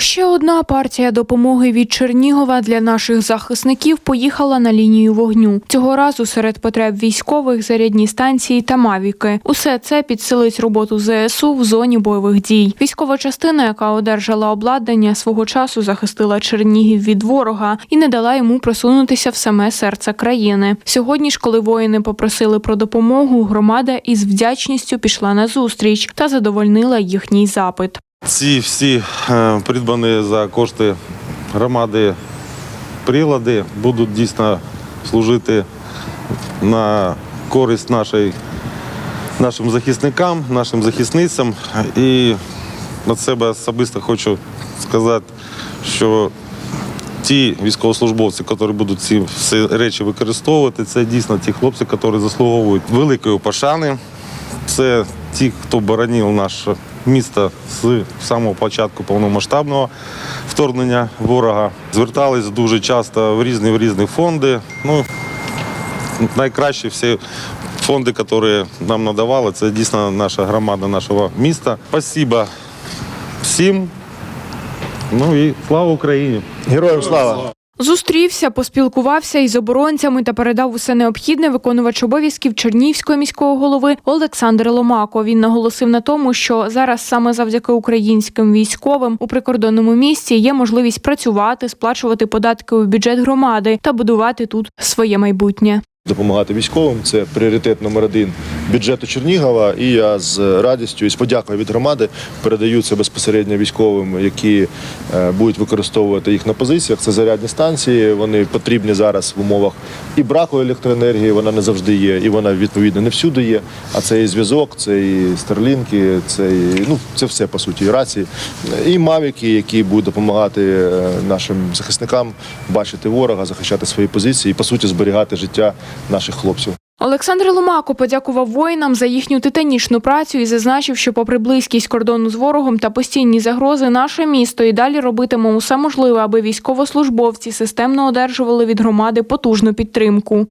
Ще одна партія допомоги від Чернігова для наших захисників поїхала на лінію вогню. Цього разу серед потреб військових зарядні станції та мавіки. Усе це підсилить роботу ЗСУ в зоні бойових дій. Військова частина, яка одержала обладнання, свого часу захистила Чернігів від ворога і не дала йому просунутися в саме серце країни. Сьогодні ж, коли воїни попросили про допомогу, громада із вдячністю пішла на зустріч та задовольнила їхній запит. Ці всі е, придбані за кошти громади прилади будуть дійсно служити на користь нашої, нашим захисникам, нашим захисницям. І від себе особисто хочу сказати, що ті військовослужбовці, які будуть ці всі речі використовувати, це дійсно ті хлопці, які заслуговують великої пошани. Це ті, хто боронив наше місто з самого початку повномасштабного вторгнення ворога. Звертались дуже часто в різні в різні фонди. Ну, найкращі всі фонди, які нам надавали, це дійсно наша громада нашого міста. Спасибо всім. Ну і слава Україні! Героям слава! Зустрівся, поспілкувався із оборонцями та передав усе необхідне виконувач обов'язків Чернівського міського голови Олександр Ломако. Він наголосив на тому, що зараз саме завдяки українським військовим у прикордонному місті є можливість працювати, сплачувати податки у бюджет громади та будувати тут своє майбутнє. Допомагати військовим це пріоритет номер один бюджету Чернігова. І я з радістю і з подякою від громади передаю це безпосередньо військовим, які е, будуть використовувати їх на позиціях. Це зарядні станції. Вони потрібні зараз в умовах і браку електроенергії. Вона не завжди є, і вона відповідно не всюди є. А це і зв'язок, це і старлінки, це і ну це все по суті, і рації, і мавіки, які будуть допомагати е, нашим захисникам бачити ворога, захищати свої позиції і по суті зберігати життя наших хлопців. Олександр Ломако подякував воїнам за їхню титанічну працю і зазначив, що, попри близькість кордону з ворогом та постійні загрози, наше місто і далі робитиме усе можливе, аби військовослужбовці системно одержували від громади потужну підтримку.